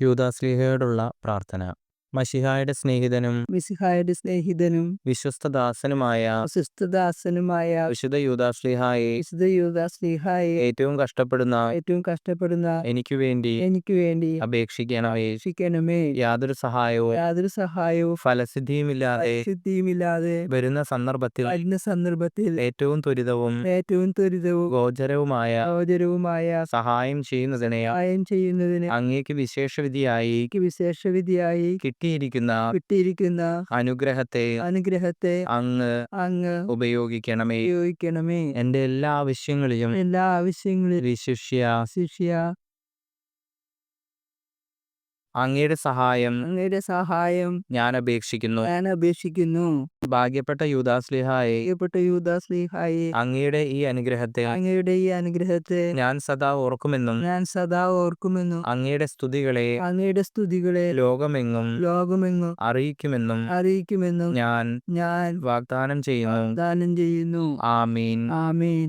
യൂദാശ്ലീഹയോടുള്ള പ്രാർത്ഥന. മഷിഹായുടെ സ്നേഹിതനും മിസിഹായുടെ സ്നേഹിതനും വിശ്വസ്തദാസനുമായ വിശ്വസ്തദാസനുമായ വിശുദ്ധ യൂദാശ്ലീഹായെ വിശുദ്ധ യൂദാസ്ലിഹായെ ഏറ്റവും കഷ്ടപ്പെടുന്ന ഏറ്റവും കഷ്ടപ്പെടുന്ന എനിക്ക് വേണ്ടി എനിക്ക് വേണ്ടി അപേക്ഷിക്കണമേ. രക്ഷിക്കണമേ യാതൊരു സഹായവും യാതൊരു സഹായവും ഫലസിദ്ധിയുമില്ലാതെ സിദ്ധിയുമില്ലാതെ വരുന്ന സന്ദർഭത്തിൽ വരുന്ന സന്ദർഭത്തിൽ ഏറ്റവും ത്വരിതവും ഏറ്റവും ത്വരിതവും ഗോചരവുമായ ഗോചരവുമായ സഹായം ചെയ്യുന്നതിനെ സഹായം ചെയ്യുന്നതിന് അങ്ങേക്ക് വിശേഷവിധിയായി വിശേഷവിധിയായി കിട്ടിയിരിക്കുന്ന കിട്ടിയിരിക്കുന്ന അനുഗ്രഹത്തെ അനുഗ്രഹത്തെ അങ്ങ് അങ്ങ് ഉപയോഗിക്കണമേ. ഉപയോഗിക്കണമേ. എന്റെ എല്ലാ ആവശ്യങ്ങളിലും എല്ലാ ആവശ്യങ്ങളിലും ശിഷ്യ ശിഷ്യ അങ്ങയുടെ സഹായം അങ്ങയുടെ സഹായം ഞാൻ അപേക്ഷിക്കുന്നു ഞാൻ അപേക്ഷിക്കുന്നു ഭാഗ്യപ്പെട്ട യൂദാസ്ലിഹായെ പ്രിയപ്പെട്ട യൂദാസ്ലിഹായി അങ്ങയുടെ ഈ അനുഗ്രഹത്തെ അങ്ങയുടെ ഈ അനുഗ്രഹത്തെ ഞാൻ സദാ ഓർക്കുമെന്നും ഞാൻ സദാ ഓർക്കുമെന്നും അങ്ങയുടെ സ്തുതികളെ അങ്ങയുടെ സ്തുതികളെ ലോകമെങ്ങും ലോകമെങ്ങും അറിയിക്കുമെന്നും അറിയിക്കുമെന്നും ഞാൻ ഞാൻ വാഗ്ദാനം ചെയ്യുന്നു. വാഗ്ദാനം ചെയ്യുന്നു. ആമീൻ. ആമീൻ.